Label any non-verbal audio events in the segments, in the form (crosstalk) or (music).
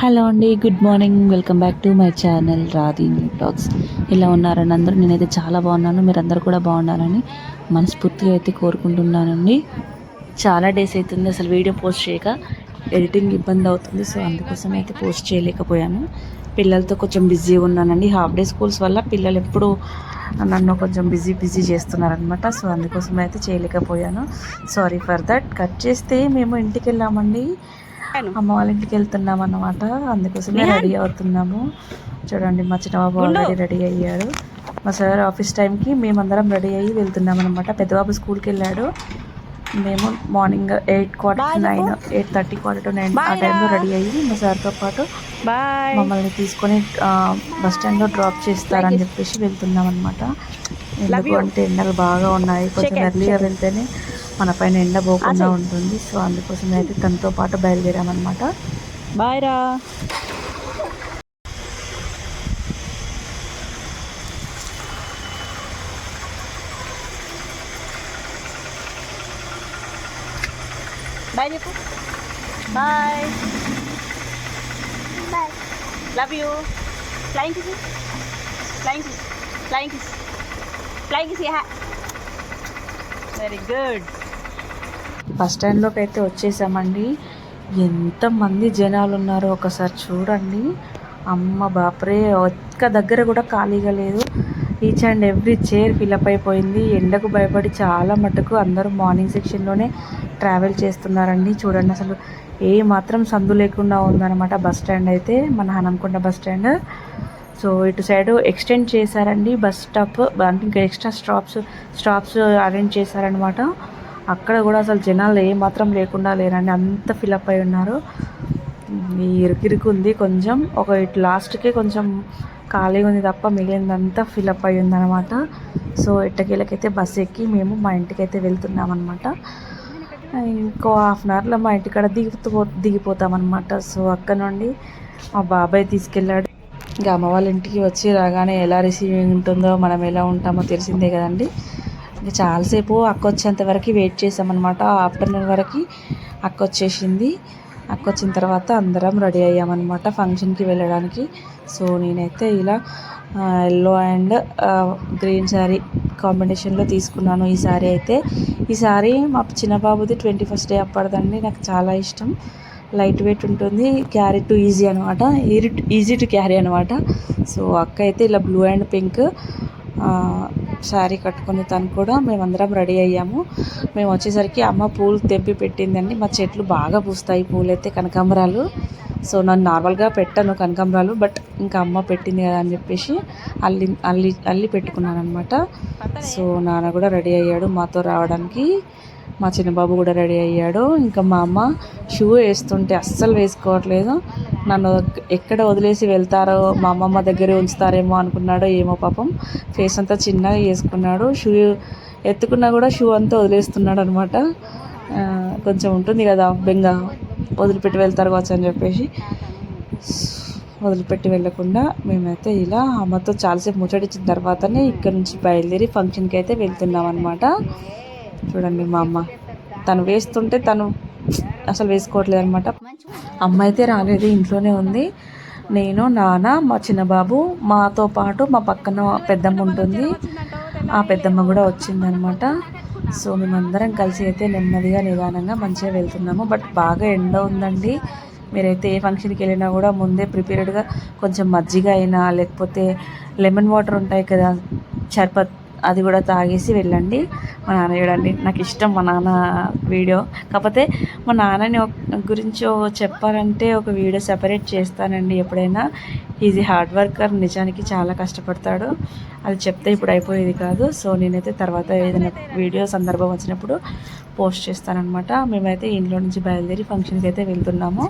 Hello అండి good morning. Welcome back to my channel Radhi blogs. ఇలా ఉన్నారని అందరూ? నేనైతే చాలా బాగున్నాను. మీరందరూ కూడా బాగున్నారని మనస్ఫూర్తిగా అయితే కోరుకుంటున్నానండి. చాలా డేస్ అవుతుంది అసలు వీడియో పోస్ట్ చేయక. ఎడిటింగ్ ఇబ్బంది అవుతుంది సో అందుకోసం అయితే పోస్ట్ చేయలేకపోయాను. పిల్లలతో కొంచెం బిజీగా ఉన్నానండి. హాఫ్ డే స్కూల్స్ వల్ల పిల్లలు ఎప్పుడు నన్ను కొంచెం బిజీ బిజీ చేస్తున్నారనమాట సో అందుకోసం అయితే చేయలేకపోయాను. Sorry for that. కట్ చేస్తే మేము ఇంటికి వెళ్ళామండి. అమ్మ వాళ్ళ ఇంటికి వెళ్తున్నాం అన్నమాట. అందుకోసమే రెడీ అవుతున్నాము. చూడండి మా చిన్నబాబు ఆల్రెడీ రెడీ అయ్యాడు. మా సార్ ఆఫీస్ టైంకి మేమందరం రెడీ అయ్యి వెళ్తున్నాం అనమాట పెద్దబాబు స్కూల్కి వెళ్ళాడు. మేము morning eight quarter nine eight thirty quarter to nine ఆ టైంలో రెడీ అయ్యి మా సార్తో పాటు మమ్మల్ని తీసుకొని బస్ స్టాండ్లో డ్రాప్ చేస్తారని చెప్పేసి వెళ్తున్నాం అనమాట ఎందుకు అంటే ఎండలు బాగా ఉన్నాయి. కొంచెం ఎర్లీగా వెళ్తేనే మన పైన ఎండ పోకుండా ఉంటుంది. సో అందుకోసం అయితే తనతో పాటు బయలుదేరామన్నమాట. బాయ్ రా. బాయ్ చెప్పు. Bye. Bye. Love you flying kiss flying kiss flying kiss flying kiss ya very good bus స్టాండ్లోకి అయితే వచ్చేసామండి. ఎంతమంది జనాలు ఉన్నారో ఒకసారి చూడండి. అమ్మ బాపరే ఒక్క దగ్గర కూడా ఖాళీగా లేదు. Each and every chair fill up అయిపోయింది. ఎండకు భయపడి చాలా మటుకు అందరూ మార్నింగ్ సెక్షన్లోనే ట్రావెల్ చేస్తున్నారండి. చూడండి అసలు ఏ మాత్రం సందు లేకుండా ఉందన్నమాట బస్ స్టాండ్ అయితే మన హనంకొండ బస్ స్టాండ్ సో ఇటు సైడ్ ఎక్స్టెండ్ చేశారండి. బస్ స్టాప్ ఇంకా ఎక్స్ట్రా స్టాప్స్ స్టాప్స్ అరేంజ్ చేశారనమాట అక్కడ కూడా అసలు జనాలు ఏమాత్రం లేకుండా లేరండి అంత ఫిలప్ అయి ఉన్నారు. ఇరుకిరుకు ఉంది కొంచెం. ఒక ఇటు లాస్ట్కే కొంచెం ఖాళీగా ఉంది తప్ప మిగిలిందంతా ఫిలప్ అయి ఉందన్నమాట. సో ఎట్టకేలకైతే బస్ ఎక్కి మేము మా ఇంటికి అయితే వెళ్తున్నాం అనమాట ఇంకో హాఫ్ అన్ అవర్లో మా ఇంటికాడ దిగిపో దిగిపోతామన్నమాట. సో అక్కడ నుండి మా బాబాయ్ తీసుకెళ్ళాడు. ఇంకా అమ్మ వాళ్ళ ఇంటికి వచ్చి రాగానే ఎలా రిసీవింగ్ ఉంటుందో మనం ఎలా ఉంటామో తెలిసిందే కదండి. ఇక చాలాసేపు అక్క వచ్చేంత వరకు వెయిట్ చేసామన్నమాట. ఆఫ్టర్నూన్ వరకు అక్క వచ్చేసింది అక్క వచ్చిన తర్వాత అందరం రెడీ అయ్యామన్నమాట ఫంక్షన్కి వెళ్ళడానికి. సో నేనైతే ఇలా ఎల్లో అండ్ గ్రీన్ శారీ కాంబినేషన్లో తీసుకున్నాను ఈ శారీ అయితే. ఈ శారీ మా చిన్న బాబుది ట్వంటీ ఫస్ట్ డే అప్పటిదండి. నాకు చాలా ఇష్టం. లైట్ వెయిట్ ఉంటుంది. క్యారీ టు ఈజీ అనమాట ఈజీ టు క్యారీ అనమాట సో అక్క అయితే ఇలా బ్లూ అండ్ పింక్ శారీ కట్టుకుని తను కూడా మేమందరం రెడీ అయ్యాము. మేము వచ్చేసరికి అమ్మ పూలు తెంపి పెట్టిందండి. మా చెట్లు బాగా పూస్తాయి పూలైతే కనకాంబరాలు. సో నన్ను నార్మల్గా పెట్టాను కనకాంబరాలు బట్ ఇంకా అమ్మ పెట్టింది కదా అని చెప్పేసి అల్లి అల్లి అల్లి పెట్టుకున్నాను అనమాట సో నాన్న కూడా రెడీ అయ్యాడు మాతో రావడానికి. మా చిన్నబాబు కూడా రెడీ అయ్యాడు. ఇంకా మా అమ్మ షూ వేస్తుంటే అస్సలు వేసుకోవట్లేదు. నన్ను ఎక్కడ వదిలేసి వెళ్తారో మా అమ్మమ్మ దగ్గరే ఉంచుతారేమో అనుకున్నాడో ఏమో పాపం. ఫేస్ అంతా చిన్నగా వేసుకున్నాడు షూ ఎత్తుకున్నా కూడా షూ అంతా వదిలేస్తున్నాడు అనమాట కొంచెం ఉంటుంది కదా బెంగ వదిలిపెట్టి వెళ్తారు కావచ్చు అని చెప్పేసి. వదిలిపెట్టి వెళ్ళకుండా మేమైతే ఇలా అమ్మతో చాలాసేపు ముచ్చటిచ్చిన తర్వాతనే ఇక్కడ నుంచి బయలుదేరి ఫంక్షన్కి అయితే వెళ్తున్నాం అనమాట చూడండి మా అమ్మ. తను వేస్తుంటే తను అసలు వేసుకోవట్లేదు అనమాట అమ్మ అయితే రాలేదు ఇంట్లోనే ఉంది. నేను నాన్న మా చిన్నబాబు మాతో పాటు మా పక్కన పెద్దమ్మ ఉంటుంది. ఆ పెద్దమ్మ కూడా వచ్చిందనమాట సో మేమందరం కలిసి అయితే నెమ్మదిగా నిదానంగా మంచిగా వెళ్తున్నాము. బట్ బాగా ఎండ ఉందండి. మీరైతే ఏ ఫంక్షన్కి వెళ్ళినా కూడా ముందే ప్రిపేర్డ్గా కొంచెం మజ్జిగ అయినా లేకపోతే లెమన్ వాటర్ ఉంటాయి కదా చర్పత్ అది కూడా తాగేసి వెళ్ళండి. మా నాన్న చూడండి నాకు ఇష్టం మా నాన్న వీడియో. కాకపోతే మా నాన్నని గురించి చెప్పాలంటే ఒక వీడియో సెపరేట్ చేస్తానండి ఎప్పుడైనా. ఈజ్ హార్డ్ వర్కర్ నిజానికి చాలా కష్టపడతాడు. అది చెప్తే ఇప్పుడు అయిపోయేది కాదు. సో నేనైతే తర్వాత ఏదైనా వీడియో సందర్భం వచ్చినప్పుడు పోస్ట్ చేస్తానమాట మేమైతే ఇంట్లో నుంచి బయలుదేరి ఫంక్షన్కి అయితే వెళ్తున్నాము.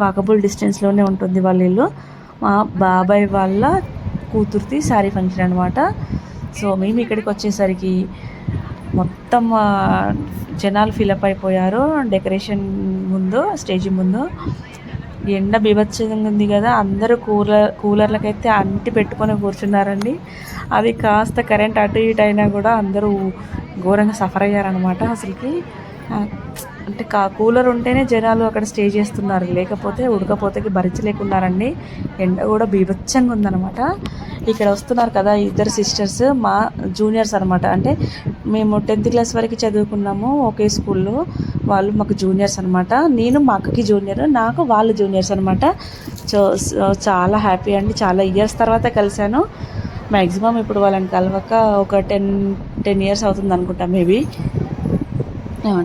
వాకబుల్ డిస్టెన్స్లోనే ఉంటుంది వాళ్ళ ఇల్లు. మా బాబాయ్ వాళ్ళ కూతుర్తి శారీ ఫంక్షన్ అనమాట సో మేము ఇక్కడికి వచ్చేసరికి మొత్తం జనాలు ఫిలప్ అయిపోయారు. డెకరేషన్ ముందు స్టేజ్ ముందు. ఎండ బీభత్సంగా ఉంది కదా అందరూ కూలర్ కూలర్లకైతే అంటి పెట్టుకొని కూర్చున్నారండి. అది కాస్త కరెంట్ అటు ఇటు అయినా కూడా అందరూ ఘోరంగా సఫర్ అయ్యారనమాట అసలుకి. అంటే కా కూలర్ ఉంటేనే జనాలు అక్కడ స్టే చేస్తున్నారు. లేకపోతే ఉడకపోతేకి భరించలేకున్నారండి ఎండ కూడా బీభత్సంగా ఉందన్నమాట. ఇక్కడ వస్తున్నారు కదా ఇద్దరు సిస్టర్స్ మా జూనియర్స్ అనమాట అంటే మేము టెన్త్ క్లాస్ వరకు చదువుకున్నాము ఒకే స్కూల్లో. వాళ్ళు మాకు జూనియర్స్ అనమాట నేను మా అక్కకి జూనియర్ నాకు వాళ్ళు జూనియర్స్ అనమాట చాలా హ్యాపీ అండి. చాలా ఇయర్స్ తర్వాత కలిశాను. మ్యాక్సిమం ఇప్పుడు వాళ్ళని కలవక ఒక టెన్ టెన్ ఇయర్స్ అవుతుంది అనుకుంటా మేబీ.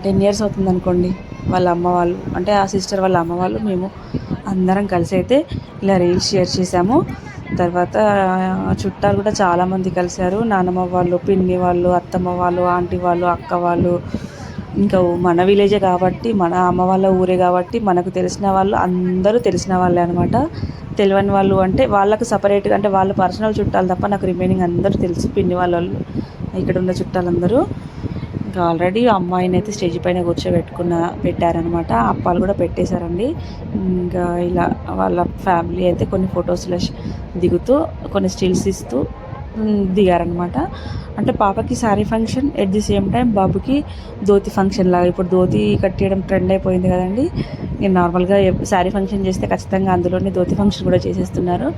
టెన్ ఇయర్స్ అవుతుంది అనుకోండి. వాళ్ళ అమ్మ వాళ్ళు అంటే ఆ సిస్టర్ వాళ్ళ అమ్మ వాళ్ళు మేము అందరం కలిసి అయితే ఇలా రీల్స్ షేర్ చేసాము తర్వాత చుట్టాలు కూడా చాలామంది కలిశారు. నానమ్మ వాళ్ళు పిన్ని వాళ్ళు అత్తమ్మ వాళ్ళు ఆంటీ వాళ్ళు అక్క వాళ్ళు. ఇంకా మన విలేజే కాబట్టి మన అమ్మ వాళ్ళ ఊరే కాబట్టి మనకు తెలిసిన వాళ్ళు అందరూ తెలిసిన వాళ్ళే అనమాట తెలియని వాళ్ళు అంటే వాళ్ళకు సపరేట్గా అంటే వాళ్ళ పర్సనల్ చుట్టాలు తప్ప నాకు రిమైనింగ్ అందరూ తెలుసు. పిన్ని వాళ్ళ వాళ్ళు ఇక్కడ ఉన్న చుట్టాలందరూ. ఇంకా ఆల్రెడీ అమ్మాయిని అయితే స్టేజ్ పైన కూర్చోబెట్టుకున్న పెట్టారనమాట అప్పాలు కూడా పెట్టేశారండి. ఇంకా ఇలా వాళ్ళ ఫ్యామిలీ అయితే కొన్ని ఫొటోస్లో దిగుతూ కొన్ని స్టిల్స్ ఇస్తూ దిగారనమాట అంటే పాపకి sari function at the same time బాబుకి ధోతి ఫంక్షన్ లాగా. ఇప్పుడు ధోతి కట్టేయడం ట్రెండ్ అయిపోయింది కదండి. నేను నార్మల్గా శారీ ఫంక్షన్ చేస్తే ఖచ్చితంగా అందులోనే ధోతి ఫంక్షన్ కూడా చేసేస్తున్నారు.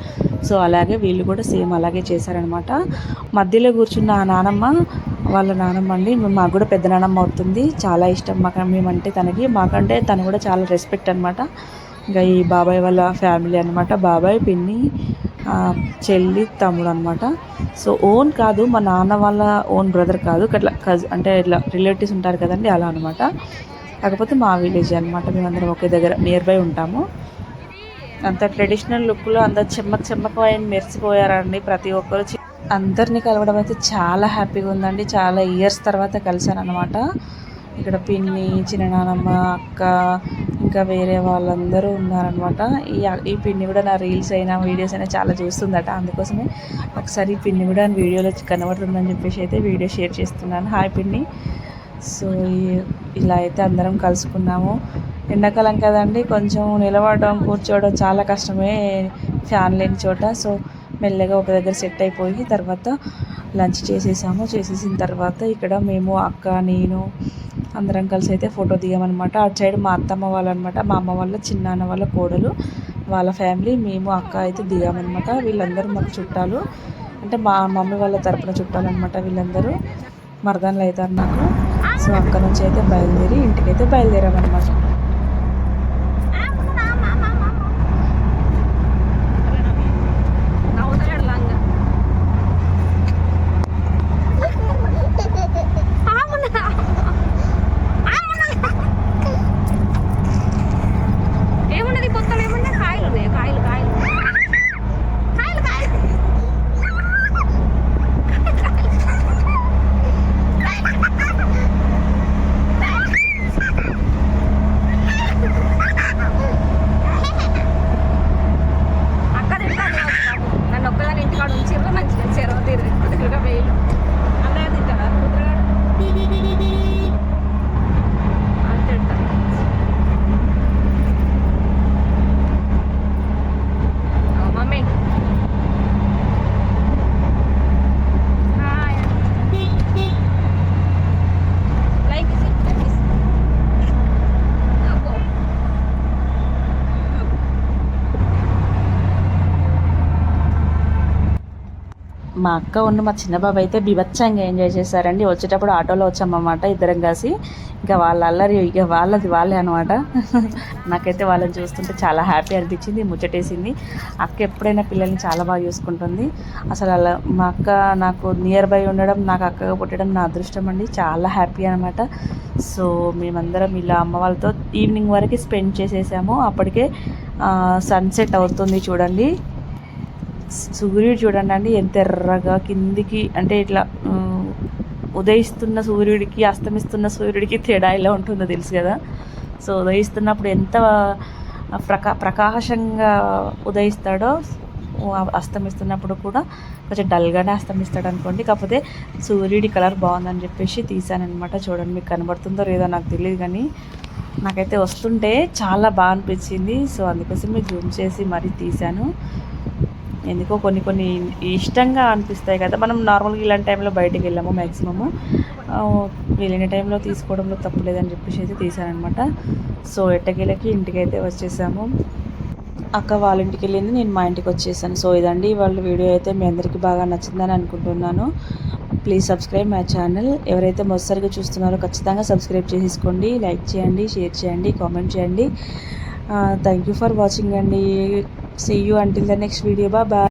సో అలాగే వీళ్ళు కూడా సేమ్ అలాగే చేశారనమాట మధ్యలో కూర్చున్న ఆ నానమ్మ వాళ్ళ నానమ్మ అండి మాకు కూడా పెద్ద నానమ్మ అవుతుంది చాలా ఇష్టం. మాకు మేమంటే తనకి మాకంటే తను కూడా చాలా రెస్పెక్ట్ అనమాట ఇంకా ఈ బాబాయ్ వాళ్ళ ఫ్యామిలీ అనమాట బాబాయ్ పిన్ని చెల్లి తమ్ముడు అనమాట సో ఓన్ కాదు మా నాన్న వాళ్ళ ఓన్ బ్రదర్ కాదు. అట్లా కజ్ అంటే ఇట్లా రిలేటివ్స్ ఉంటారు కదండి అలా అనమాట కాకపోతే మా విలేజ్ అనమాట మేమందరం ఒకే దగ్గర నియర్ బై ఉంటాము. అంత ట్రెడిషనల్ లుక్లో అంత చెమ్మక్ చెమ్మక్ అయిన మెరిసిపోయారండి ప్రతి ఒక్కరు. అందరినీ కలవడం అయితే చాలా హ్యాపీగా ఉందండి. చాలా ఇయర్స్ తర్వాత కలిశాను అనమాట ఇక్కడ పిన్ని చిన్ననానమ్మ అక్క ఇంకా వేరే వాళ్ళందరూ ఉన్నారనమాట ఈ ఈ పిన్ని కూడా నా రీల్స్ అయినా వీడియోస్ అయినా చాలా చూస్తుందట. అందుకోసమే ఒకసారి ఈ పిన్ని కూడా వీడియోలో కనబడుతుందని చెప్పేసి అయితే వీడియో షేర్ చేస్తున్నాను. హాయ్ పిన్ని. సో ఇలా అయితే అందరం కలుసుకున్నాము. ఎండాకాలం కదండి కొంచెం నిలబడడం కూర్చోవడం చాలా కష్టమే ఫ్యాన్ లేని చోట. సో మెల్లగా ఒక దగ్గర సెట్ అయిపోయి తర్వాత లంచ్ చేసేసాము. చేసేసిన తర్వాత ఇక్కడ మేము అక్క నేను అందరం కలిసి అయితే ఫోటో దిగామన్నమాట. అటు సైడ్ మా అత్తమ్మ వాళ్ళు అనమాట మా అమ్మ వాళ్ళ చిన్నాన్న వాళ్ళ కోడలు వాళ్ళ ఫ్యామిలీ మేము అక్క అయితే దిగామన్నమాట. వీళ్ళందరూ మాకు చుట్టాలు. అంటే మా మమ్మీ వాళ్ళ తరపున చుట్టాలు అనమాట వీళ్ళందరూ. మరదాన్లు అవుతారు నాకు. సో అక్కడ నుంచి అయితే బయలుదేరి ఇంటికైతే బయలుదేరామన్నమాట. మా అక్క ఉన్న మా చిన్న బాబు అయితే బీభత్సంగా ఎంజాయ్ చేశారండి. వచ్చేటప్పుడు ఆటోలో వచ్చామన్నమాట ఇద్దరం కలిసి. ఇంకా వాళ్ళ అల్లరి ఇక వాళ్ళది వాళ్ళే అనమాట (laughs) నాకైతే వాళ్ళని చూస్తుంటే చాలా హ్యాపీ అనిపించింది ముచ్చటేసింది. అక్క ఎప్పుడైనా పిల్లల్ని చాలా బాగా చూసుకుంటుంది. అసలు అలా మా అక్క నాకు నియర్ బై ఉండడం నాకు అక్కగా పుట్టడం నా అదృష్టం అండి. చాలా హ్యాపీ అనమాట సో మేమందరం ఇలా అమ్మ వాళ్ళతో ఈవినింగ్ వరకు స్పెండ్ చేసేసాము. అప్పటికే సన్సెట్ అవుతుంది చూడండి. సూర్యుడు చూడండి అండి ఎంత ఎర్రగా కిందికి అంటే ఇట్లా ఉదయిస్తున్న సూర్యుడికి అస్తమిస్తున్న సూర్యుడికి తేడా ఎలా ఉంటుందో తెలుసు కదా. సో ఉదయిస్తున్నప్పుడు ఎంత ప్రకా ప్రకాశంగా ఉదయిస్తాడో అస్తమిస్తున్నప్పుడు కూడా కొంచెం డల్గానే అస్తమిస్తాడు అనుకోండి. కాకపోతే సూర్యుడి కలర్ బాగుందని చెప్పేసి తీసానమాట చూడండి మీకు కనబడుతుందో లేదో నాకు తెలియదు కానీ నాకైతే వస్తుంటే చాలా బాగా అనిపించింది. సో అందుకోసం జూమ్ చేసి మరీ తీశాను ఎందుకో కొన్ని కొన్ని ఇష్టంగా అనిపిస్తాయి కదా. మనం నార్మల్గా ఇలాంటి టైంలో బయటకు వెళ్ళాము మ్యాక్సిమము వెళ్ళిన టైంలో తీసుకోవడంలో తప్పు లేదని చెప్పేసి అయితే తీసానమాట సో ఎట్టకేలకి ఇంటికి అయితే వచ్చేసాము. అక్క వాళ్ళ ఇంటికి వెళ్ళింది నేను మా ఇంటికి వచ్చేసాను. సో ఇదండి వాళ్ళ వీడియో అయితే. మీ అందరికీ బాగా నచ్చిందని అనుకుంటున్నాను. ప్లీజ్ సబ్స్క్రైబ్ మై ఛానల్ ఎవరైతే మొదటిసారిగా చూస్తున్నారో ఖచ్చితంగా సబ్స్క్రైబ్ చేసుకోండి లైక్ చేయండి షేర్ చేయండి కామెంట్ చేయండి. థ్యాంక్ యూ ఫర్ వాచింగ్ అండి. See you until the next video. Bye bye.